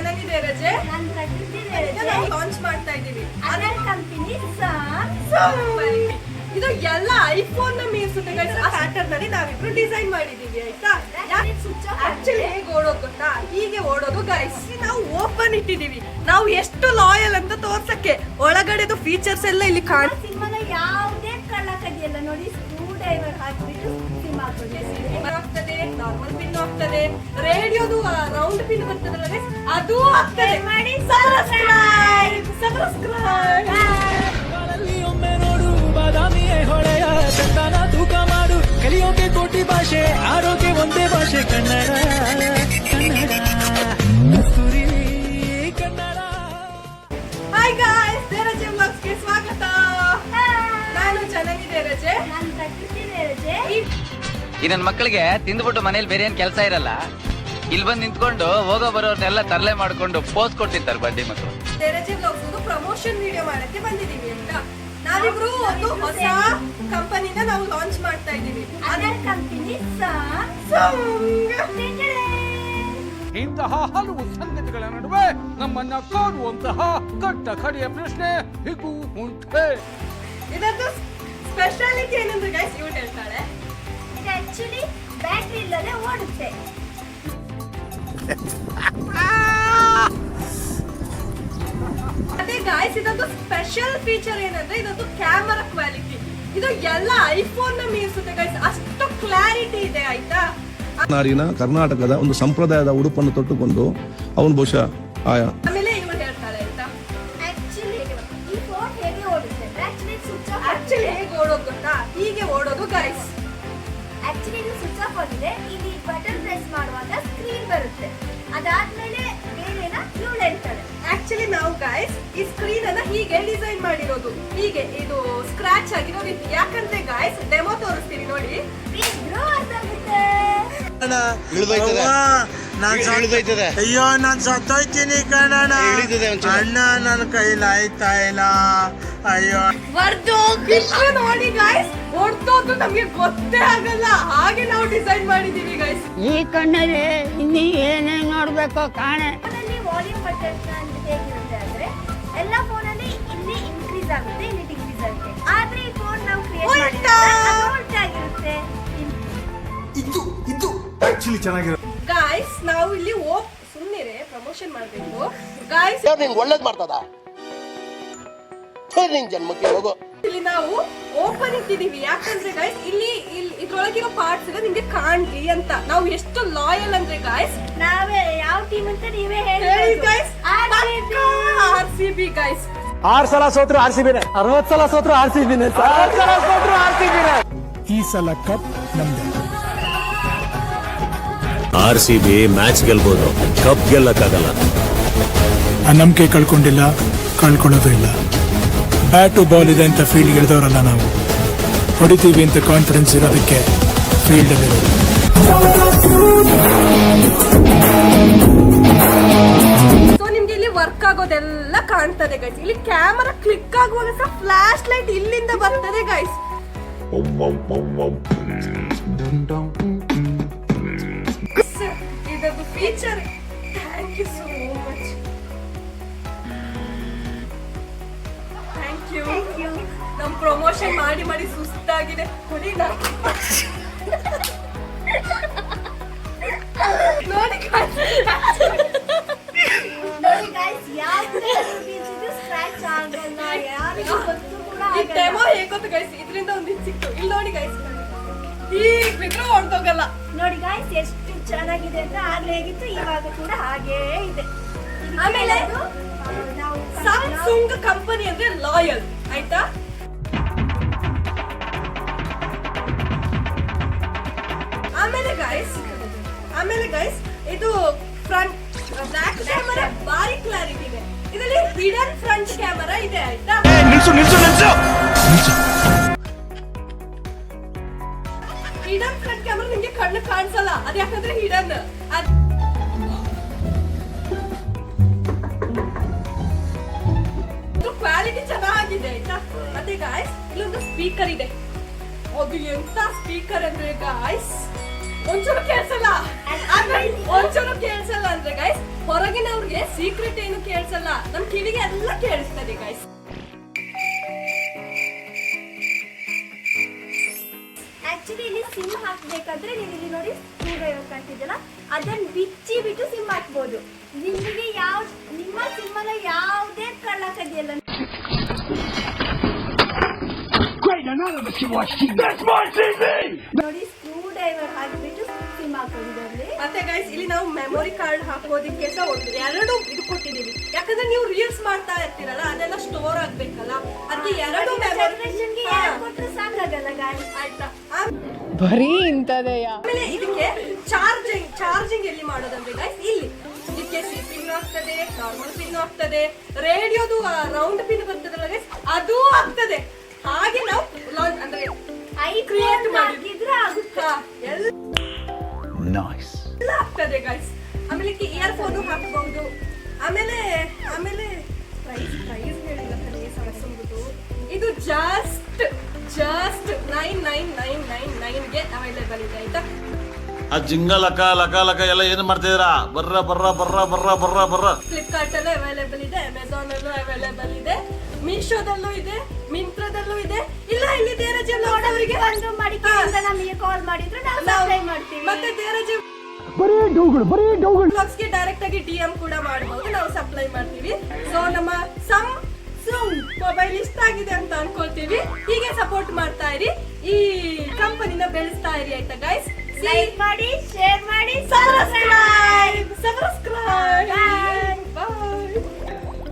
ಚೆನ್ನಾಗಿದೆ ರಜೆ? ನಾವು ಲಾಂಚ್ ಮಾಡ್ತಾ ಇದ್ದೀವಿ. Other company. ಇದು ಎಲ್ಲ ಐಫೋನ್ನ ಮೀರಿಸುತ್ತೆ ಗೈಸ್ ಆ ಪ್ಯಾಟರ್ನ್ ಅಲ್ಲಿ ನಾವಿಬ್ರು ಡಿಸೈನ್ ಮಾಡಿದೀವಿ ಆಯ್ತಾ? ಆಕ್ಚುಲಿ ಹೇಗೆ ಓಡೋದು ಗೊತ್ತಾ? ಹೀಗೆ ಓಡೋದು ಗೈಸ್ ನಾವು ಓಪನ್ ಇಟ್ಟಿದೀವಿ ನಾವು ಎಷ್ಟು ಲಾಯಲ್ ಅಂತ ತೋರ್ಸಕ್ಕೆ. ಒಳಗಡೆದು ಫೀಚರ್ಸ್ ಎಲ್ಲ ಇಲ್ಲಿ ಕಾಣ ಸಿನಿಮಾ ಯಾವುದೇ ಕಳ್ಳ ಕದಿಯಲ್ಲ ನೋಡಿ ಸ್ಕ್ರೂ ಡ್ರೈವರ್ ಹಾಕ್ಬಿಟ್ಟು ಸಿನಿಮಾ ನಾರ್ಮಲ್ ಆಗ್ತದೆ. ರೇಡಿಯೋದು ರೌಂಡ್ ಪಿನ್ ಬರ್ತದಲ್ಲ ಅದು ಆಗ್ತದೆ. ಮಾಡಿ. ಸಬ್ಸ್ಕ್ರೈಬ್ ಸಬ್ಸ್ಕ್ರೈಬ್ ಬಾಳಲ್ಲಿ ಒಮ್ಮೆ ನೋಡು ಬಾದಾಮಿಯೇ ಹೊಳೆಯ ಚಂದನ ತೂಕ ಮಾಡು. ಕಲಿಯೋಕೆ ಕೋಟಿ ಭಾಷೆ ಆರೋಗ್ಯ ಒಂದೇ ಭಾಷೆ ಕನ್ನಡ. ಈ ನನ್ನ ಮಕ್ಕಳಿಗೆ ತಿಂದ್ಬಿಟ್ಟು ಮನೇಲಿ ಬೇರೆ ಏನ್ ಕೆಲಸ ಇರಲ್ಲ. ಇಲ್ಲಿ ಬಂದು ನಿಂತ್ಕೊಂಡು ಹೋಗೋ ಬರೋರ್ನೆಲ್ಲ ತರಲೆ ಮಾಡ್ಕೊಂಡು ಪೋಸ್ ಕೊಡ್ತಿರ್ತಾರೆ ಬಡ್ಡಿ ಮಕ್ಕಳು ಪ್ರಮೋಷನ್ ವಿಡಿಯೋ ಮಾಡಕ್ಕೆ ಬಂದಿದೀವಿ ಅಂತ. ನಾವಿಬ್ರು ಒಂದು ಹೊಸ ಕಂಪನಿನ ನಾವು ಲಾಂಚ್ ಮಾಡ್ತಾ ಇದೀವಿ ಅದರ್ ಕಂಪನಿ ಇಂತಹ ಹಲವು ಸಂಗತಿಗಳ ನಡುವೆ ನಮ್ಮನ್ನ ಕಾಡುವಂತಹ ಕಟ್ಟ ಕಡೆಯ ಪ್ರಶ್ನೆ ಹೀಗೂ ಉಂಟೆ. ಇದರದ್ದು ಸ್ಪೆಷಾಲಿಟಿ ಏನಂದ್ರೆ ಗೈಸ್ ಇವ್ರು ಹೇಳ್ತಾಳೆ ಆಕ್ಚುಲಿ ಬ್ಯಾಟ್ರಿ ಇಲ್ಲದೆ ಓಡುತ್ತೆ. ಅದೇ ಗಾಯ್ಸ್ ಇದೊಂದು ಸ್ಪೆಷಲ್ ಫೀಚರ್ ಏನಂದ್ರೆ ಇದೊಂದು ಕ್ಯಾಮರಾ ಕ್ವಾಲಿಟಿ ಇದು ಎಲ್ಲ ಐಫೋನ್ನ ಮೀರಿಸುತ್ತೆ ಗೈಸ್ ಅಷ್ಟು ಕ್ಲಾರಿಟಿ ಇದೆ ಆಯ್ತಾ? ನಾರಿನ ಕರ್ನಾಟಕದ ಒಂದು ಸಂಪ್ರದಾಯದ ಉಡುಪನ್ನು ತೊಟ್ಟುಕೊಂಡು ಅವನು ಬಹುಶಃ ಆಯಾ ಆಮೇಲೆ ಇವ್ರು ಹೇಳ್ತಾರೆ ಆಯ್ತಾ? ಆಕ್ಚುಲಿ ಈ ಫೋನ್ ಹೇಗೆ ಓಡುತ್ತೆ? ಆಕ್ಚುಲಿ ಸ್ವಿಚ್ ಆಫ್ ಆಕ್ಚುಲಿ ಹೇಗೆ ಓಡೋದು ಗೊತ್ತಾ? ಹೀಗೆ ಓಡೋದು ಗೈಸ್ ಸ್ವಿಚ್ ಆಫ್ ಆಗಿದೆ ಇಲ್ಲಿ ಬಟನ್ ಪ್ರೆಸ್ ಮಾಡುವಾಗ ಸ್ಕ್ರೀನ್ ಬರುತ್ತೆ. ಅದಾದ್ಮೇಲೆ ಬೇರೆನ ಇವಳು ಹೇಳ್ತಾಳೆ ಆಕ್ಚುಲಿ ನಾವು ಗಾಯ್ಸ್ ಈ ಸ್ಕ್ರೀನ್ ಅನ್ನ ಹೀಗೆ ಡಿಸೈನ್ ಮಾಡಿರೋದು. ಹೀಗೆ ಇದು ಸ್ಕ್ರಾಚ್ ಆಗಿರೋ ರೀತಿ ಯಾಕಂದ್ರೆ ಗಾಯ್ಸ್ ಡೆಮೋ ತೋರಿಸ್ತೀನಿ ನೋಡಿ. ಇಬ್ರು ಅರ್ಥ ಆಗುತ್ತೆ. ಇಳಿದೋಯ್ತದೆ. ನಾನ್ ಅಯ್ಯೋ ನಾನ್ ಸತ್ತೋಯ್ತೀನಿ ಒಂಚೂರು. ಅಣ್ಣ ನನ್ನ ಕೈಲಾಯ್ತಾ ಆಯ್ತಾ ಇಲ್ಲ. ಅಯ್ಯೋ. ವರ್ದೋಗಿಷ್ಟು ನೋಡಿ ಗಾಯ್ಸ್ ಹೊಡ್ತೋದು ನಮ್ಗೆ ಗೊತ್ತೇ ಆಗಲ್ಲ. ಹಾಗೆ ನಾವು ಡಿಸೈನ್ ಮಾಡಿದೀವಿ ಗೈಸ್ ಈ ಕಣ್ಣಲ್ಲಿ ಇನ್ನಿ ಏನೇನ್ ನೋಡ್ಬೇಕೋ ಕಾಣೆ. ಫೋನಲ್ಲಿ ವಾಲ್ಯೂಮ್ ಬಟನ್ ಹೇಗಿರುತ್ತೆ ಅಂದ್ರೆ ಎಲ್ಲ ಫೋನಲ್ಲಿ ಇಲ್ಲಿ ಇನ್ಕ್ರೀಸ್ ಆಗುತ್ತೆ ಇಲ್ಲಿ ಡಿಕ್ರೀಸ್ ಆಗುತ್ತೆ. ಆದ್ರೆ ಈ ಫೋನ್ ನಾವು ಕ್ರಿಯೇಟ್ ಉಲ್ಟಾ. ಉಲ್ಟಾಗಿರುತ್ತೆ ಗಾಯ್ಸ್ ನಾವು ಇಲ್ಲಿ ಓಪ್ ಸುಮ್ಮನೆ ಪ್ರಮೋಷನ್ ಮಾಡ್ಬೇಕು. ಗಾಯ್ಸ್ ನಿಮ್ಗೆ ಒಳ್ಳೇದ್ ಮಾಡ್ತದ? ನಿನ್ ಜನ್ಮಕ್ಕೆ ಹೋಗೋ. ಇಲ್ಲಿ ನಾವು ಓಪನ್ ಇಟ್ಟಿದೀವಿ ಯಾಕಂದ್ರೆ ಗಾಯ್ಸ್ ಇಲ್ಲಿ ಇಲ್ಲಿ ಇದ್ರೊಳಗಿರೋ ಪಾರ್ಟ್ಸ್ ಎಲ್ಲ ನಿಮ್ಗೆ ಕಾಣ್ಲಿ ಅಂತ. ನಾವು ಎಷ್ಟು ಲಾಯಲ್ ಅಂದ್ರೆ ಗಾಯ್ಸ್ ನಾವೇ ಯಾವ ಟೀಮ್ ಅಂತ ನೀವೇ ಹೇಳಿ guys guys R C B guys R ಸಲ ಸೋತ್ರ ಆರ್ ಸಿ ಬಿನೇ ಅರವತ್ ಸಲ ಸೋತ್ರ ಆರ್ ಸಿ ಬಿನೆ ಸಲ ಸೋತ್ರ ಆರ್ ಸಿ ಬಿನೇ ಈ ಸಲ ಕಪ್ ನಮ್ದು. ಆರ್ ಸಿ ಬಿ ಮ್ಯಾಚ್ ಗೆಲ್ಬೋದು. ಕಪ್ ಗೆಲ್ಲಕ್ಕಾಗಲ್ಲ. ಆ ನಂಬಿಕೆ ಕಳ್ಕೊಂಡಿಲ್ಲ ಕಳ್ಕೊಳ್ಳೋದು ಇಲ್ಲ. ಬ್ಯಾಟು ಬಾಲ್ ಇದೆ ಅಂತ ಫೀಲ್ಡ್ ಇಳಿದವರಲ್ಲ ನಾವು. ಹೊಡಿತೀವಿ ಅಂತ ಕಾನ್ಫಿಡೆನ್ಸ್ ಇರೋದಕ್ಕೆ ಫೀಲ್ಡ್ ಸೊ ನಿಮ್ಗೆ ಇಲ್ಲಿ ವರ್ಕ್ ಆಗೋದೆಲ್ಲ ಕಾಣ್ತದೆ ಗೈಸ್ ಇಲ್ಲಿ ಕ್ಯಾಮರಾ ಕ್ಲಿಕ್ ಆಗುವಾಗ ಫ್ಲಾಶ್ ಲೈಟ್ ಇಲ್ಲಿಂದ ಬರ್ತದೆ ಗೈಸ್ ಇದೊಂದು feature thank you so much you ನಮ್ ಪ್ರಮೋಷನ್ ಮಾಡಿ ಮಾಡಿ ಸುಸ್ತಾಗಿದೆ. ಕೊಡಿ ನಾ- ನೋಡಿ ಗೈಸ್ ಡೆಮೋ ಹೇಗೆ ಗೊತ್ತು ಗೈಸ್ ಇದರಿಂದ ಒಂದು ಸಿಕ್ತು. ಇಲ್ಲಿ ನೋಡಿ ಗೈಸ್ ಈಗ ಬಿದ್ರು ಹೊಡ್ದೋಗಲ್ಲ. ನೋಡಿ ಗಾಯ್ಸ್ ಎಷ್ಟು ಚೆನ್ನಾಗಿದೆ ಅಂತ ಆಗ್ಲೇ ಹೇಗಿತ್ತು ಇವಾಗ ಕೂಡ ಹಾಗೇ ಇದೆ. ಆಮೇಲೆ ಸ್ಯಾಮ್ಸಂಗ್ ಕಂಪನಿ ಅಂದ್ರೆ ಲಾಯಲ್ ಆಯ್ತಾ? ಆಮೇಲೆ ಗೈಸ್ ಆಮೇಲೆ ಗೈಸ್ ಇದು ಫ್ರಂಟ್ ಬ್ಯಾಕ್ ಕ್ಯಾಮರಾ ಬಾರಿ ಕ್ಲಾರಿಟಿ ಇದೆ. ಇದರಲ್ಲಿ ಹಿಡನ್ ಫ್ರಂಟ್ ಕ್ಯಾಮರಾ ಇದೆ ಆಯ್ತಾ? ನಿಲ್ಸು ನಿಲ್ಸು ನಿಲ್ಸು! ಹಿಡನ್ ಫ್ರಂಟ್ ಕ್ಯಾಮರಾ ನಿಮಗೆ ಕಣ್ಣು ಕಾಣಿಸಲ್ಲ ಅದ್ಯಾಕಂದ್ರೆ ಹಿಡನ್ ಕ್ವಾಲಿಟಿ ಚೆನ್ನಾಗಿದೆ ಆಯ್ತಾ? ಮತ್ತೆ ಗಾಯ್ಸ್ ಇಲ್ಲೊಂದು ಸ್ಪೀಕರ್ ಇದೆ. ಅದು ಎಂತ ಸ್ಪೀಕರ್ ಅಂದ್ರೆ ಗಾಯ್ಸ್ ಒಂಚೂರು ಕೇಳಿಸಲ್ಲ? ಒಂಚೂರು ಕೇಳಿಸಲ್ಲ ಅಂದ್ರೆ ಗೈಸ್ ಹೊರಗಿನವ್ರಿಗೆ ಸೀಕ್ರೆಟ್ ಏನು ಕೇಳಿಸಲ್ಲ? ನಮ್ ಕಿವಿಗೆ ಎಲ್ಲ ಕೇಳಿಸ್ತದೆ ಗೈಸ್ ಆಕ್ಚುಲಿ ಇಲ್ಲಿ ಸಿಮ್ ಹಾಕ್ಬೇಕಾದ್ರೆ ನೀವು ಇಲ್ಲಿ ನೋಡಿ ಸ್ಕ್ರೂ ಡ್ರೈವರ್ ಕಾಣ್ತಿದ್ದಲ್ಲ ಅದನ್ನ ಬಿಚ್ಚಿ ಬಿಟ್ಟು ಸಿಮ್ ಹಾಕ್ಬೋದು. ನಿಮಗೆ ಯಾವ ನಿಮ್ಮ ಸಿಮ್ ಅಲ್ಲ ಯಾವುದೇ ಕಳ್ಳ ಕದಿಯಲ್ಲ ನೋಡಿ ಸ್ಕ್ರೂ ಡ್ರೈವರ್ ಹಾಕಿಬಿಟ್ಟು ಸಿಮ್ ಹಾಕೊಂಡಿದ್ದಾರೆ. ಮತ್ತೆ ಗೈಸ್ ಇಲ್ಲಿ ನಾವು ಮೆಮೊರಿ ಕಾರ್ಡ್ ಹಾಕೋದಕ್ಕೆ ಸಹ ಒಂದು ಎರಡು ಇದು ಕೊಟ್ಟಿದ್ದೀವಿ. ಯಾಕಂದ್ರೆ ನೀವು ರೀಲ್ಸ್ ಮಾಡ್ತಾ ಇರ್ತೀರಲ್ಲ ಅದೆಲ್ಲ ಸ್ಟೋರ್ ಆಗ್ಬೇಕಲ್ಲ. ಅದಕ್ಕೆ ಎರಡು ಮೆಮೊರಿ ಸಾಕಾಗಲ್ಲ ಗಾಡಿ ಆಯ್ತಾ? ಬರೀ ಇಂಥದೆಯ? ಆಮೇಲೆ ಇದಕ್ಕೆ ಚಾರ್ಜಿಂಗ್ ಚಾರ್ಜಿಂಗ್ ಎಲ್ಲಿ ಮಾಡೋದಂದ್ರೆ ಗೈಸ್ ಇಲ್ಲಿ. ಇದಕ್ಕೆ ಸಿ ಪಿನ್ ಆಗ್ತದೆ ನಾರ್ಮಲ್ ಪಿನ್ ಆಗ್ತದೆ ರೇಡಿಯೋದು ರೌಂಡ್ ಪಿನ್ ಬರ್ತದಲ್ಲ ಗೈಸ್ ಅದು ಆಗ್ತದೆ. ಹಾಗೆ ನಾವು ಅಂದ್ರೆ ಐ ಕ್ರಿಯೇಟ್ ಮಾಡಿ. ಆಗುತ್ತಾ. ಎಲ್ಲ ಎಲ್ಲ ಆಗ್ತದೆ ಗೈಸ್ ಆಮೇಲೆ ಇಯರ್ಫೋನ್ ಹಾಕಬಹುದು ಆಮೇಲೆ ಆಮೇಲೆ ಪ್ರೈಸ್ ಪ್ರೈಸ್ ಹೇಳಿಲ್ಲ ಕಣೆ ಸಮಸ್ಯೆ ಇದು just just nine nine nine nine ನೈನ್ಗೆ available ಇದೆ ಆಯ್ತಾ? ಆ ಜಿಂಗ ಲಕ ಲಕ ಲಕ ಎಲ್ಲ ಏನು ಮಾಡ್ತಿದ್ದೀರಾ? ಬರ್ರ ಬರ್ರ ಬರ್ರ ಬರ್ರ ಬರ್ರ ಬರ್ರ. ಫ್ಲಿಪ್ಕಾರ್ಟ್ ಅಲ್ಲೂ ಅವೈಲೇಬಲ್ ಇದೆ ಅಮೆಝಾನ್ ಅಲ್ಲೂ ಅವೈಲೇಬಲ್ ಇದೆ. ಮೀಶೋದಲ್ಲೂ ಇದೆ ಮಿಂತ್ರದಲ್ಲೂ ಇದೆ. ಇಲ್ಲ ಇಲ್ಲಿ ದೇರಜಿ ನೋಡೋರಿಗೆ ಒಂದು ಮಡಿಕೆಯಿಂದ ನಮಗೆ ಕಾಲ್ ಮಾಡಿದ್ರೆ ನಾವು ಸಪ್ಲೈ ಮಾಡ್ತೀವಿ. ಮತ್ತೆ ದೇರಜಿ ಬರೀ ಡೌಗಳು ಬರೀ ಡೌಗಳು. ಬ್ಲಾಗ್ಸ್ಗೆ ಡೈರೆಕ್ಟ್ ಆಗಿ ಡಿ ಎಂ ಕೂಡ ಮಾಡಬಹುದು ನಾವು ಸಪ್ಲೈ ಮಾಡ್ತೀವಿ. ಸೊ ನಮ್ಮ ಸಮ್ ಸುಮ್ ಮೊಬೈಲ್ ಇಷ್ಟ ಆಗಿದೆ ಅಂತ ಅನ್ಕೊಳ್ತೀವಿ. ಹೀಗೆ ಸಪೋರ್ಟ್ ಮಾಡ್ತಾ ಇರಿ. ಈ ಕಂಪನಿನ ಬೆಳೆಸ್ತಾ ಇರಿ ಆಯ್ತಾ ಗೈಸ್ ಲೈಕ್ ಮಾಡಿ ಶೇರ್ ಮಾಡಿ ಸಬ್ಸ್ಕ್ರೈಬ್ ಸಬ್ಸ್ಕ್ರೈಬ್ ಬಾಯ್